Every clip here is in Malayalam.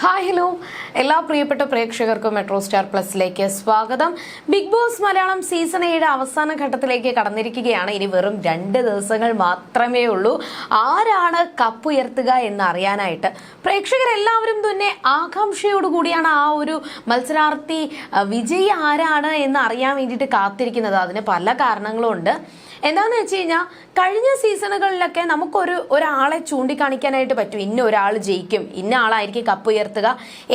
ഹായ് ഹലോ എല്ലാ പ്രിയപ്പെട്ട പ്രേക്ഷകർക്കും മെട്രോ സ്റ്റാർ പ്ലസിലേക്ക് സ്വാഗതം. ബിഗ് ബോസ് മലയാളം സീസൺ ഏഴ് അവസാന ഘട്ടത്തിലേക്ക് കടന്നിരിക്കുകയാണ്. ഇനി വെറും രണ്ട് ദിവസങ്ങൾ മാത്രമേ ഉള്ളൂ. ആരാണ് കപ്പ് ഉയർത്തുക എന്ന് അറിയാനായിട്ട് പ്രേക്ഷകരെല്ലാവരും തന്നെ ആകാംക്ഷയോടുകൂടിയാണ് ആ ഒരു മത്സരാർത്ഥി വിജയി ആരാണ് എന്ന് അറിയാൻ വേണ്ടിയിട്ട് കാത്തിരിക്കുന്നത്. അതിന് പല കാരണങ്ങളും ഉണ്ട്. എന്താന്ന് വെച്ച് കഴിഞ്ഞാൽ കഴിഞ്ഞ സീസണുകളിലൊക്കെ നമുക്കൊരു ഒരാളെ ചൂണ്ടിക്കാണിക്കാനായിട്ട് പറ്റും. ഇന്ന ഒരാൾ ജയിക്കും. ഇന്ന ആളായിരിക്കും കപ്പ് ഉയർത്തുക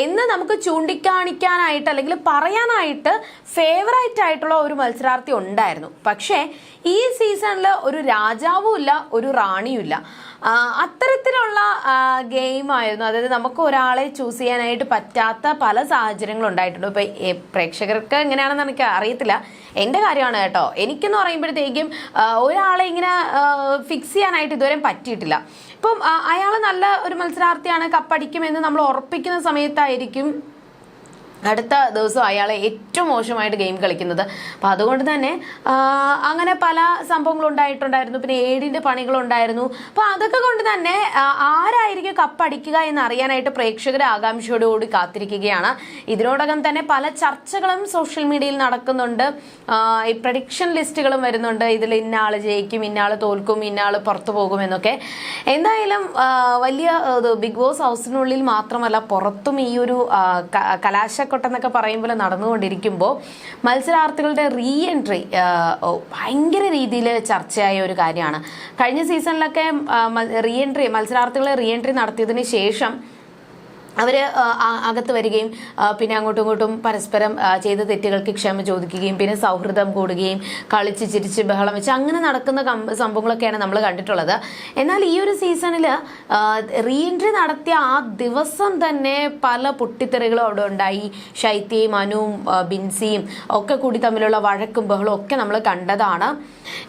എന്ന് നമുക്ക് ചൂണ്ടിക്കാണിക്കാനായിട്ട് അല്ലെങ്കിൽ പറയാനായിട്ട് ഫേവറേറ്റ് ആയിട്ടുള്ള ഒരു മത്സരാർത്ഥി ഉണ്ടായിരുന്നു. പക്ഷേ ഈ സീസണിൽ ഒരു രാജാവും ഇല്ല ഒരു റാണിയും ഇല്ല അത്തരത്തിലുള്ള ഗെയിം ആയിരുന്നു. അതായത് നമുക്ക് ഒരാളെ ചൂസ് ചെയ്യാനായിട്ട് പറ്റാത്ത പല സാഹചര്യങ്ങളും ഉണ്ടായിട്ടുണ്ട്. ഇപ്പൊ പ്രേക്ഷകർക്ക് എങ്ങനെയാണെന്ന് എനിക്ക് അറിയത്തില്ല. എന്റെ കാര്യമാണ് കേട്ടോ. എനിക്കെന്ന് പറയുമ്പോഴത്തേക്കും ഒരാളെ ഇങ്ങനെ ഫിക്സ് ചെയ്യാനായിട്ട് ഇതുവരെ പറ്റിയിട്ടില്ല. ഇപ്പം അയാൾ നല്ല ഒരു മത്സരാർത്ഥിയാണ് കപ്പടിക്കുമെന്ന് നമ്മൾ ഉറപ്പിക്കുന്ന സമയത്തായിരിക്കും അടുത്ത ദിവസം അയാളെ ഏറ്റവും മോശമായിട്ട് ഗെയിം കളിക്കുന്നത്. അപ്പം അതുകൊണ്ട് തന്നെ അങ്ങനെ പല സംഭവങ്ങളും ഉണ്ടായിട്ടുണ്ടായിരുന്നു. പിന്നെ ഏടിന്റെ പണികളുണ്ടായിരുന്നു അപ്പം അതൊക്കെ കൊണ്ട് തന്നെ ആരായിരിക്കും കപ്പടിക്കുക എന്ന് അറിയാനായിട്ട് പ്രേക്ഷകർ ആകാംക്ഷയോടുകൂടി കാത്തിരിക്കുകയാണ്. ഇതിനോടകം തന്നെ പല ചർച്ചകളും സോഷ്യൽ മീഡിയയിൽ നടക്കുന്നുണ്ട്. ഈ പ്രഡിക്ഷൻ ലിസ്റ്റുകളും വരുന്നുണ്ട്. ഇതിൽ ഇന്നാൾ ജയിക്കും ഇന്നാൾ തോൽക്കും ഇന്നാൾ പുറത്തു പോകും എന്നൊക്കെ. എന്തായാലും വലിയ ബിഗ് ബോസ് ഹൗസിനുള്ളിൽ മാത്രമല്ല പുറത്തും ഈ ഒരു ആ, ക- കലാശക്കൊട്ട് എന്നൊക്കെ പറയുമ്പോൾ നടന്നുകൊണ്ടിരിക്കുമ്പോൾ മത്സരാർത്ഥികളുടെ റീ എൻട്രി ഭയങ്കര രീതിയിൽ ചർച്ചയായ ഒരു കാര്യമാണ്. കഴിഞ്ഞ സീസണിലൊക്കെ റീ എൻട്രി മത്സരാർത്ഥികളെ റീ എൻട്രി നടത്തിയതിന് ശേഷം അവർ അകത്ത് വരികയും പിന്നെ അങ്ങോട്ടും ഇങ്ങോട്ടും പരസ്പരം ചെയ്ത തെറ്റുകൾക്ക് ക്ഷമ ചോദിക്കുകയും പിന്നെ സൗഹൃദം കൂടുകയും കളിച്ച് ചിരിച്ച് ബഹളം വെച്ച് അങ്ങനെ നടക്കുന്ന സംഭവങ്ങളൊക്കെയാണ് നമ്മൾ കണ്ടിട്ടുള്ളത്. എന്നാൽ ഈ ഒരു സീസണിൽ റീഎൻട്രി നടത്തിയ ആ ദിവസം തന്നെ പല പൊട്ടിത്തെറികളും അവിടെ ഉണ്ടായി. ശൈത്യയും അനുവും ബിൻസിയും ഒക്കെ കൂടി തമ്മിലുള്ള വഴക്കും ബഹളവും ഒക്കെ നമ്മൾ കണ്ടതാണ്.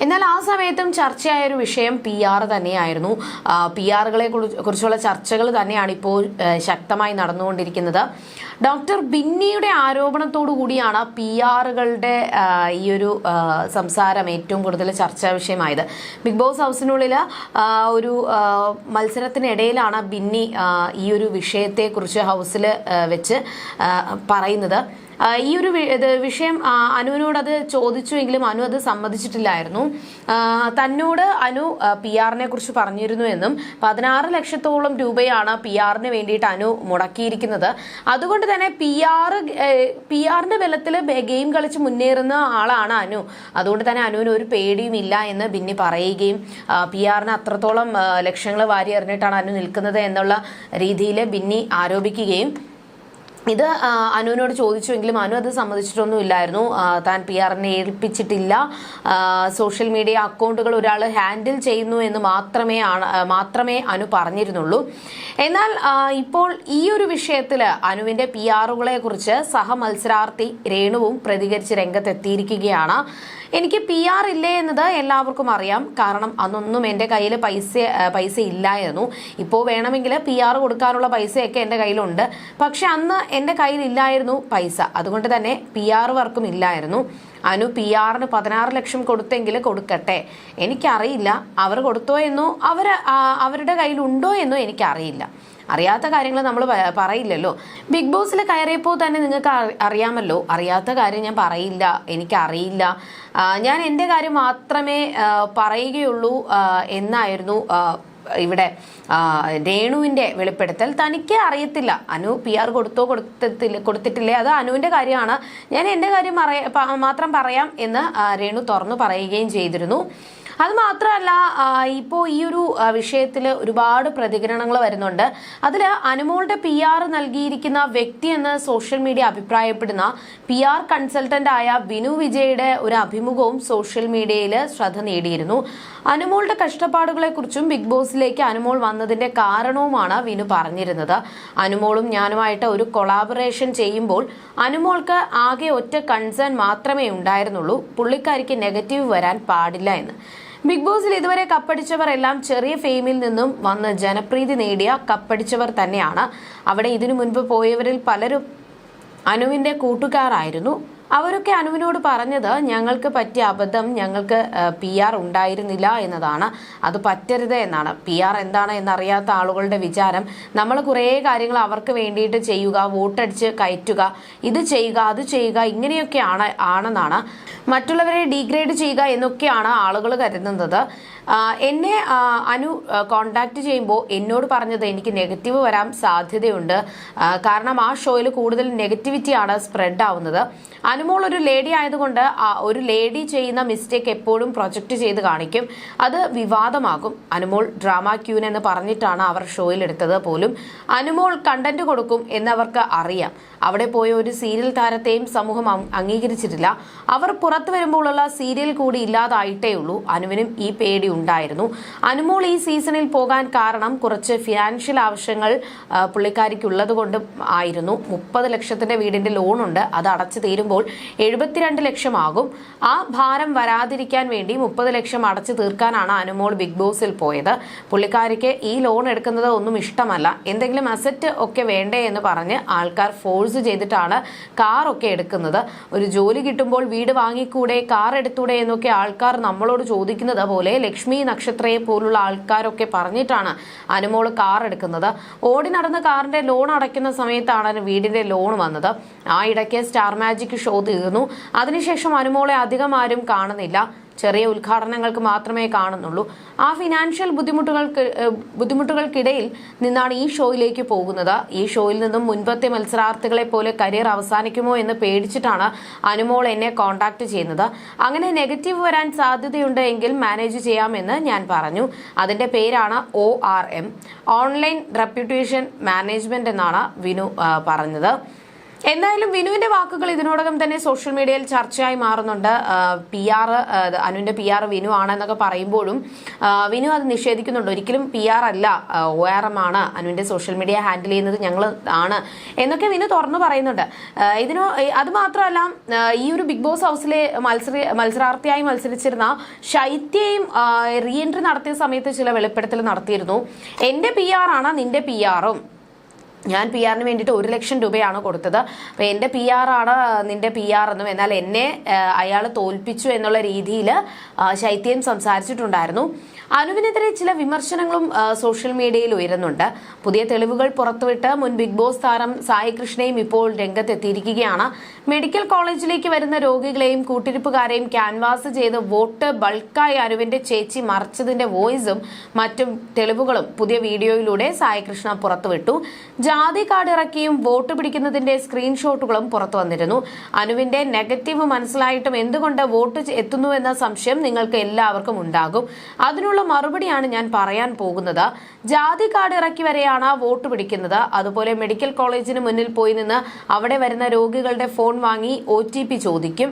എന്നാൽ ആ സമയത്തും ചർച്ചയായ ഒരു വിഷയം പി ആർ തന്നെയായിരുന്നു. പി ആറുകളെ കുറിച്ചുള്ള ചർച്ചകൾ തന്നെയാണ് ഇപ്പോൾ ആ, ശക്തമായി നടന്നുകൊണ്ടിരിക്കുന്നത്. ഡോക്ടർ ബിന്നിയുടെ ആരോപണത്തോടു കൂടിയാണ് പി ആറുകളുടെ ഈ ഒരു സംസാരം ഏറ്റവും കൂടുതൽ ചർച്ചാ വിഷയമായത്. ബിഗ് ബോസ് ഹൗസിനുള്ളിൽ ഒരു മത്സരത്തിനിടയിലാണ് ബിന്നി ഈ ഒരു വിഷയത്തെക്കുറിച്ച് ഹൗസിൽ വെച്ച് പറയുന്നത്. ഈ ഒരു വിഷയം അനുവിനോട് അത് ചോദിച്ചുവെങ്കിലും അനു അത് സമ്മതിച്ചിട്ടില്ലായിരുന്നു. തന്നോട് അനു പി ആറിനെ കുറിച്ച് പറഞ്ഞിരുന്നു എന്നും പതിനാറ് ലക്ഷത്തോളം രൂപയാണ് പി ആറിന് വേണ്ടിയിട്ട് അനു മുടക്കിയിരിക്കുന്നത്. അതുകൊണ്ട് തന്നെ പി ആറ് പി ആറിന്റെ ബലത്തിൽ ഗെയിം കളിച്ച് മുന്നേറുന്ന ആളാണ് അനു. അതുകൊണ്ട് തന്നെ അനുവിന് ഒരു പേടിയും ഇല്ല എന്ന് ബിന്നി പറയുകയും പി ആറിന് അത്രത്തോളം ലക്ഷങ്ങൾ വാരി എറിഞ്ഞിട്ടാണ് അനു നിൽക്കുന്നത് എന്നുള്ള രീതിയിൽ ബിന്നി ആരോപിക്കുകയും ഇത് അനുവിനോട് ചോദിച്ചുവെങ്കിലും അനു അത് സമ്മതിച്ചിട്ടൊന്നും ഇല്ലായിരുന്നു താൻ പി ആറിനെ ഏൽപ്പിച്ചിട്ടില്ല. സോഷ്യൽ മീഡിയ അക്കൗണ്ടുകൾ ഒരാൾ ഹാൻഡിൽ ചെയ്യുന്നു എന്ന് മാത്രമേ ആണ് മാത്രമേ അനു പറഞ്ഞിരുന്നുള്ളൂ. എന്നാൽ ഇപ്പോൾ ഈ ഒരു വിഷയത്തിൽ അനുവിന്റെ പി ആറുകളെ കുറിച്ച് സഹമത്സരാർത്ഥി രേണുവും പ്രതികരിച്ച് രംഗത്തെത്തിയിരിക്കുകയാണ്. എനിക്ക് പി ആർ ഇല്ലേ എന്നത് എല്ലാവർക്കും അറിയാം. കാരണം അന്നൊന്നും എന്റെ കയ്യിൽ പൈസ പൈസ ഇല്ലായിരുന്നു. ഇപ്പോൾ വേണമെങ്കിൽ പി ആർ കൊടുക്കാനുള്ള പൈസയൊക്കെ എന്റെ കയ്യിലുണ്ട്. പക്ഷെ അന്ന് എന്റെ കയ്യിൽ ഇല്ലായിരുന്നു പൈസ. അതുകൊണ്ട് തന്നെ പി ആർ വർക്കും ഇല്ലായിരുന്നു. അനു പി ആറിന് പതിനാറ് ലക്ഷം കൊടുത്തെങ്കിൽ കൊടുക്കട്ടെ. എനിക്കറിയില്ല. അവർ കൊടുത്തോ എന്നോ അവർ അവരുടെ കയ്യിലുണ്ടോ എന്നോ എനിക്കറിയില്ല. അറിയാത്ത കാര്യങ്ങൾ നമ്മൾ പറയില്ലല്ലോ. ബിഗ് ബോസിൽ കയറിയപ്പോൾ തന്നെ നിങ്ങൾക്ക് അറിയാമല്ലോ. അറിയാത്ത കാര്യം ഞാൻ പറയില്ല. എനിക്കറിയില്ല. ഞാൻ എന്റെ കാര്യം മാത്രമേ പറയുകയുള്ളൂ എന്നായിരുന്നു ഇവിടെ രേണുവിന്റെ വെളിപ്പെടുത്തൽ. തനിക്ക് അറിയത്തില്ല. അനു പി ആർ കൊടുത്തോ കൊടുത്തില്ല കൊടുത്തിട്ടില്ലേ? അത് അനുവിന്റെ കാര്യമാണ്. ഞാൻ എന്റെ കാര്യം മാത്രം പറയാം എന്ന് രേണു തുറന്നു പറയുകയും ചെയ്തിരുന്നു. അത് മാത്രമല്ല ഇപ്പോൾ ഈ ഒരു വിഷയത്തിൽ ഒരുപാട് പ്രതികരണങ്ങൾ വരുന്നുണ്ട്. അതിൽ അനുമോളുടെ പി ആർ നൽകിയിരിക്കുന്ന വ്യക്തി എന്ന് സോഷ്യൽ മീഡിയ അഭിപ്രായപ്പെടുന്ന പി ആർ കൺസൾട്ടന്റ് ആയ ബിനു വിജയുടെ ഒരു അഭിമുഖവും സോഷ്യൽ മീഡിയയിൽ ശ്രദ്ധ നേടിയിരുന്നു. അനുമോളുടെ കഷ്ടപ്പാടുകളെക്കുറിച്ചും ബിഗ് ബോസിലേക്ക് അനുമോൾ വന്നതിന്റെ കാരണവുമാണ് വിനു പറഞ്ഞിരുന്നത്. അനുമോളും ഞാനുമായിട്ട് ഒരു കൊളാബറേഷൻ ചെയ്യുമ്പോൾ അനുമോൾക്ക് ആകെ ഒറ്റ കൺസേൺ മാത്രമേ ഉണ്ടായിരുന്നുള്ളൂ. പുള്ളിക്കാരിക്ക് നെഗറ്റീവ് വരാൻ പാടില്ല എന്ന്. ബിഗ് ബോസിൽ ഇതുവരെ കപ്പടിച്ചവർ എല്ലാം ചെറിയ ഫെയിമിൽ നിന്നും വന്ന് ജനപ്രീതി നേടിയ കപ്പടിച്ചവർ തന്നെയാണ്. അവിടെ ഇതിനു മുൻപ് പോയവരിൽ പലരും അനുവിന്റെ കൂട്ടുകാരായിരുന്നു. അവരൊക്കെ അനുവിനോട് പറഞ്ഞത് ഞങ്ങൾക്ക് പറ്റിയ അബദ്ധം ഞങ്ങൾക്ക് പി ആർ ഉണ്ടായിരുന്നില്ല എന്നതാണ്. അത് പറ്റരുത് എന്നാണ്. പി ആർ എന്താണ് എന്നറിയാത്ത ആളുകളുടെ വിചാരം. നമ്മൾ കുറേ കാര്യങ്ങൾ അവർക്ക് വേണ്ടിയിട്ട് ചെയ്യുക വോട്ടടിച്ച് കയറ്റുക ഇത് ചെയ്യുക അത് ചെയ്യുക ഇങ്ങനെയൊക്കെയാണ് ആണെന്നാണ്. മറ്റുള്ളവരെ ഡീഗ്രേഡ് ചെയ്യുക എന്നൊക്കെയാണ് ആളുകൾ കരുതുന്നത്. എന്നെ അനു കോണ്ടാക്ട് ചെയ്യുമ്പോൾ എന്നോട് പറഞ്ഞത് എനിക്ക് നെഗറ്റീവ് വരാൻ സാധ്യതയുണ്ട്. കാരണം ആ ഷോയിൽ കൂടുതൽ നെഗറ്റിവിറ്റിയാണ് സ്പ്രെഡ് ആവുന്നത്. അനുമോൾ ഒരു ലേഡി ആയതുകൊണ്ട് ഒരു ലേഡി ചെയ്യുന്ന മിസ്റ്റേക്ക് എപ്പോഴും പ്രൊജക്റ്റ് ചെയ്ത് കാണിക്കും. അത് വിവാദമാകും. അനുമോൾ ഡ്രാമ ക്യൂൻ എന്ന് പറഞ്ഞിട്ടാണ് അവർ ഷോയിൽ എടുത്തത് പോലും. അനുമോൾ കണ്ടന്റ് കൊടുക്കും എന്നവർക്ക് അറിയാം. അവിടെ പോയ ഒരു സീരിയൽ താരത്തെയും സമൂഹം അംഗീകരിച്ചിട്ടില്ല. അവർ പുറത്തു വരുമ്പോഴുള്ള സീരിയൽ കൂടി ഇല്ലാതായിട്ടേ ഉള്ളൂ. അനുവിനും ഈ പേടി ഉണ്ടായിരുന്നു. അനുമോൾ ഈ സീസണിൽ പോകാൻ കാരണം കുറച്ച് ഫിനാൻഷ്യൽ ആവശ്യങ്ങൾ പുള്ളിക്കാരിക്കുള്ളത് കൊണ്ട് ആയിരുന്നു. മുപ്പത് ലക്ഷത്തിന്റെ വീടിന്റെ ലോണുണ്ട് അത് അടച്ചു തീരുമ്പോൾ എഴുപത്തിരണ്ട് ലക്ഷമാകും ആ ഭാരം വരാതിരിക്കാൻ വേണ്ടി മുപ്പത് ലക്ഷം അടച്ചു തീർക്കാനാണ് അനുമോൾ ബിഗ് ബോസിൽ പോയത്. പുള്ളിക്കാരിക്ക് ഈ ലോൺ എടുക്കുന്നത് ഒന്നും ഇഷ്ടമല്ല. എന്തെങ്കിലും അസറ്റ് ഒക്കെ വേണ്ടേ എന്ന് പറഞ്ഞ് ആൾക്കാർ ഫോഴ്സ് ചെയ്തിട്ടാണ് കാർ ഒക്കെ എടുക്കുന്നത്. ഒരു ജോലി കിട്ടുമ്പോൾ വീട് വാങ്ങിക്കൂടെ കാർ എടുത്തൂടെ എന്നൊക്കെ ആൾക്കാർ നമ്മളോട് ചോദിക്കുന്നത് പോലെ ലക്ഷ്മി നക്ഷത്രയെ പോലുള്ള ആൾക്കാരൊക്കെ പറഞ്ഞിട്ടാണ് അനുമോൾ കാർ എടുക്കുന്നത്. ഓടി നടന്ന കാറിന്റെ ലോൺ അടയ്ക്കുന്ന സമയത്താണ് വീടിന്റെ ലോൺ വന്നത്. ആ ഇടയ്ക്ക് സ്റ്റാർ മാജിക് ഷോ തീർന്നു അതിനുശേഷം അനുമോളെ അധികം ആരും കാണുന്നില്ല. ചെറിയ ഉദ്ഘാടനങ്ങൾക്ക് മാത്രമേ കാണുന്നുള്ളൂ. ആ ഫിനാൻഷ്യൽ ബുദ്ധിമുട്ടുകൾക്ക് ബുദ്ധിമുട്ടുകൾക്കിടയിൽ നിന്നാണ് ഈ ഷോയിലേക്ക് പോകുന്നത്. ഈ ഷോയിൽ നിന്നും മുൻപത്തെ മത്സരാർത്ഥികളെ പോലെ കരിയർ അവസാനിക്കുമോ എന്ന് പേടിച്ചിട്ടാണ് അനുമോൾ എന്നെ കോൺടാക്ട് ചെയ്യുന്നത്. അങ്ങനെ നെഗറ്റീവ് വരാൻ സാധ്യതയുണ്ട് എങ്കിൽ മാനേജ് ചെയ്യാമെന്ന് ഞാൻ പറഞ്ഞു. അതിന്റെ പേരാണ് O R M online reputation management എന്നാണ് വിനു പറഞ്ഞത്. എന്തായാലും വിനുവിന്റെ വാക്കുകൾ ഇതിനോടകം തന്നെ സോഷ്യൽ മീഡിയയിൽ ചർച്ചയായി മാറുന്നുണ്ട്. പി ആർ അനുവിന്റെ പി ആർ വിനു ആണെന്നൊക്കെ പറയുമ്പോഴും വിനു അത് നിഷേധിക്കുന്നുണ്ട്. ഒരിക്കലും പി ആർ അല്ല ഒ ആർ എം ആണ് അനുവിന്റെ സോഷ്യൽ മീഡിയ ഹാൻഡിൽ ചെയ്യുന്നത് ഞങ്ങൾ ആണ് എന്നൊക്കെ വിനു തുറന്നു പറയുന്നുണ്ട്. ഇതിനോ അത് മാത്രമല്ല ഈ ഒരു ബിഗ് ബോസ് ഹൗസിലെ മത്സര മത്സരാർത്ഥിയായി മത്സരിച്ചിരുന്ന ശൈത്യയും റീ എൻട്രി നടത്തിയ സമയത്ത് ചില വെളിപ്പെടുത്തൽ നടത്തിയിരുന്നു. എന്റെ പി ആർ ആണ് നിന്റെ പി ആറും ഞാൻ പി ആറിന് വേണ്ടിയിട്ട് ഒരു ലക്ഷം രൂപയാണ് കൊടുത്തത്. അപ്പോൾ എന്റെ പി ആറാണ് നിന്റെ പി ആർ എന്നും എന്നാൽ എന്നെ അയാൾ തോൽപ്പിച്ചു എന്നുള്ള രീതിയിൽ ശൈത്യം സംസാരിച്ചിട്ടുണ്ടായിരുന്നു. അനുവിനെതിരെ ചില വിമർശനങ്ങളും സോഷ്യൽ മീഡിയയിൽ ഉയരുന്നുണ്ട്. പുതിയ തെളിവുകൾ പുറത്തുവിട്ട് മുൻ ബിഗ് ബോസ് താരം സായി കൃഷ്ണയും ഇപ്പോൾ രംഗത്തെത്തിയിരിക്കുകയാണ്. മെഡിക്കൽ കോളേജിലേക്ക് വരുന്ന രോഗികളെയും കൂട്ടിരിപ്പുകാരെയും ക്യാൻവാസ് ചെയ്ത് വോട്ട് ബൾക്കായി അനുവിന്റെ ചേച്ചി മറിച്ചതിന്റെ വോയിസും മറ്റും തെളിവുകളും പുതിയ വീഡിയോയിലൂടെ സായി കൃഷ്ണ പുറത്തുവിട്ടു. ജാതി കാർഡ് ഇറക്കിയും വോട്ട് പിടിക്കുന്നതിന്റെ സ്ക്രീൻഷോട്ടുകളും പുറത്തു വന്നിരുന്നു. അനുവിന്റെ നെഗറ്റീവ് മനസ്സിലായിട്ടും എന്തുകൊണ്ട് വോട്ട് എത്തുന്നുവെന്ന സംശയം നിങ്ങൾക്ക് എല്ലാവർക്കും ഉണ്ടാകും. അതിനുള്ള മറുപടിയാണ് ഞാൻ പറയാൻ പോകുന്നത്. ജാതി കാർഡ് ഇറക്കി വരെയാണ് വോട്ട് പിടിക്കുന്നത്. അതുപോലെ മെഡിക്കൽ കോളേജിന് മുന്നിൽ പോയി നിന്ന് അവിടെ വരുന്ന രോഗികളുടെ ഫോൺ വാങ്ങി ഒ ചോദിക്കും.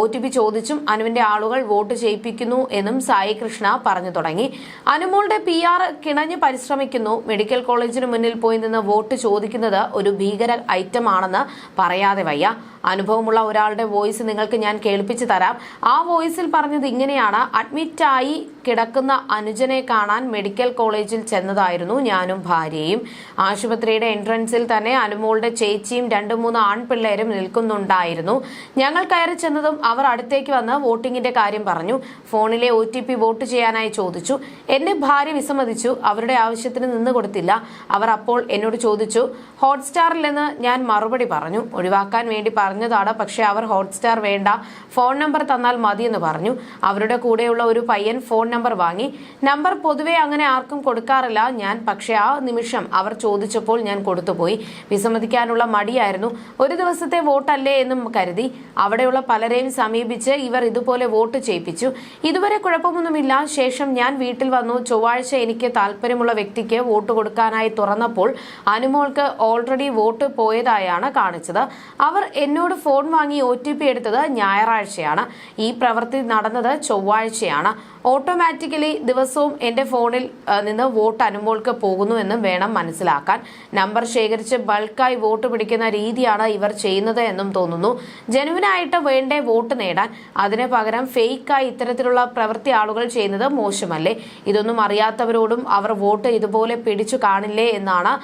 ഒ ചോദിച്ചും അനുവിന്റെ ആളുകൾ വോട്ട് ചെയ്യിപ്പിക്കുന്നു എന്നും സായി കൃഷ്ണ പറഞ്ഞു തുടങ്ങി. അനുമോളുടെ പി ആർ കിണഞ്ഞ് പരിശ്രമിക്കുന്നു. മെഡിക്കൽ കോളേജിന് മുന്നിൽ പോയി നിന്ന് വോട്ട് ചോദിക്കുന്നത് ഒരു ഭീകര ഐറ്റമാണെന്ന് പറയാതെ വയ്യ. അനുഭവമുള്ള ഒരാളുടെ വോയിസ് നിങ്ങൾക്ക് ഞാൻ കേൾപ്പിച്ചു തരാം. ആ വോയിസിൽ പറഞ്ഞത് ഇങ്ങനെയാണ്. അഡ്മിറ്റായി കിടക്കുന്ന അനുജനെ കാണാൻ മെഡിക്കൽ കോളേജിൽ ചെന്നതായിരുന്നു ഞാനും ഭാര്യയും. ആശുപത്രിയുടെ എൻട്രൻസിൽ തന്നെ അനുമോളുടെ ചേച്ചിയും രണ്ടു മൂന്ന് ആൺപിള്ളേരും നിൽക്കുന്നുണ്ടായിരുന്നു. ഞങ്ങൾ കയറി ചെന്നതും അവർ അടുത്തേക്ക് വന്ന് വോട്ടിങ്ങിന്റെ കാര്യം പറഞ്ഞു. ഫോണിലെ ഒ വോട്ട് ചെയ്യാനായി ചോദിച്ചു. എന്റെ ഭാര്യ വിസമ്മതിച്ചു. അവരുടെ ആവശ്യത്തിന് നിന്ന് കൊടുത്തില്ല. അവർ അപ്പോൾ എന്നോട് ചോദിച്ചു ഹോട്ട്സ്റ്റാറിൽ നിന്ന് ഞാൻ മറുപടി പറഞ്ഞു. ഒഴിവാക്കാൻ വേണ്ടി പറഞ്ഞതാണ്. പക്ഷെ അവർ ഹോട്ട്സ്റ്റാർ വേണ്ട. ഫോൺ നമ്പർ തന്നാൽ മതി എന്ന് പറഞ്ഞു. അവരുടെ കൂടെയുള്ള ഒരു പയ്യൻ ഫോൺ നമ്പർ വാങ്ങി. നമ്പർ പൊതുവെ അങ്ങനെ ആർക്കും കൊടുക്കാറില്ല. ഞാൻ പക്ഷെ ആ നിമിഷം അവർ ചോദിച്ചപ്പോൾ ഞാൻ കൊടുത്തുപോയി വിസമ്മതിക്കാനുള്ള മടിയായിരുന്നു. ഒരു ദിവസത്തെ വോട്ടല്ലേ എന്നും കരുതി. അവിടെയുള്ള പലരെയും സമീപിച്ച് ഇവർ ഇതുപോലെ വോട്ട് ചെയ്യിപ്പിച്ചു. ഇതുവരെ കുഴപ്പമൊന്നുമില്ല. ശേഷം ഞാൻ വീട്ടിൽ വന്നു. ചൊവ്വാഴ്ച എനിക്ക് താല്പര്യമുള്ള വ്യക്തിക്ക് വോട്ട് കൊടുക്കാനായി തുറന്നപ്പോൾ അനുമോൾക്ക് ഓൾറെഡി വോട്ട് പോയതായാണ് കാണിച്ചത്. അവർ എന്നോട് ഫോൺ വാങ്ങി ഒ ടി പി എടുത്തത് ഞായറാഴ്ചയാണ്. ഈ പ്രവൃത്തി നടന്നത് ചൊവ്വാഴ്ചയാണ്. ഓട്ടോമാറ്റിക്കലി ദിവസവും എന്റെ ഫോണിൽ നിന്ന് വോട്ട് അനുമോൾക്ക് പോകുന്നു എന്നും വേണം മനസ്സിലാക്കാൻ. നമ്പർ ശേഖരിച്ച് ബൾക്കായി വോട്ട് പിടിക്കുന്ന രീതിയാണ് ഇവർ ചെയ്യുന്നത് എന്നും തോന്നുന്നു. ജനുവിനായിട്ട് വേണ്ടേ വോട്ട് നേടാൻ? അതിന് പകരം ഫേക്കായി ഇത്തരത്തിലുള്ള പ്രവൃത്തി ആളുകൾ ചെയ്യുന്നത് മോശമല്ലേ? ഇതൊന്നും അറിയാത്തവരോടും അവർ വോട്ട് ഇതുപോലെ പിടിച്ചു കാണില്ലേ എന്നാണ്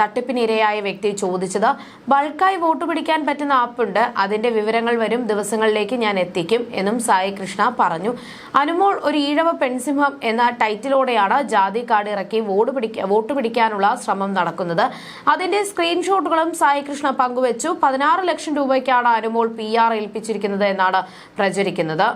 തട്ടിപ്പിനിരയായ വ്യക്തി ചോദിച്ചത്. ബൾക്കായി വോട്ട് പിടിക്കാൻ പറ്റുന്ന ആപ്പുണ്ട്. അതിന്റെ വിവരങ്ങൾ വരും ദിവസങ്ങളിലേക്ക് ഞാൻ എത്തിക്കും എന്നും സായി കൃഷ്ണ പറഞ്ഞു. അനുമോൾ ഒരു ഈഴവ പെൺസിംഹം എന്ന ടൈറ്റിലോടെയാണ് ജാതി കാർഡ് ഇറക്കി വോട്ട് പിടിക്ക വോട്ട് പിടിക്കാനുള്ള ശ്രമം നടക്കുന്നത്. അതിന്റെ സ്ക്രീൻഷോട്ടുകളും സായി കൃഷ്ണ പങ്കുവച്ചു. പതിനാറ് ലക്ഷം രൂപയ്ക്കാണ് അനുമോൾ പി ആർ ഏൽപ്പിച്ചിരിക്കുന്നത് എന്നാണ് പ്രചരിക്കുന്നത്.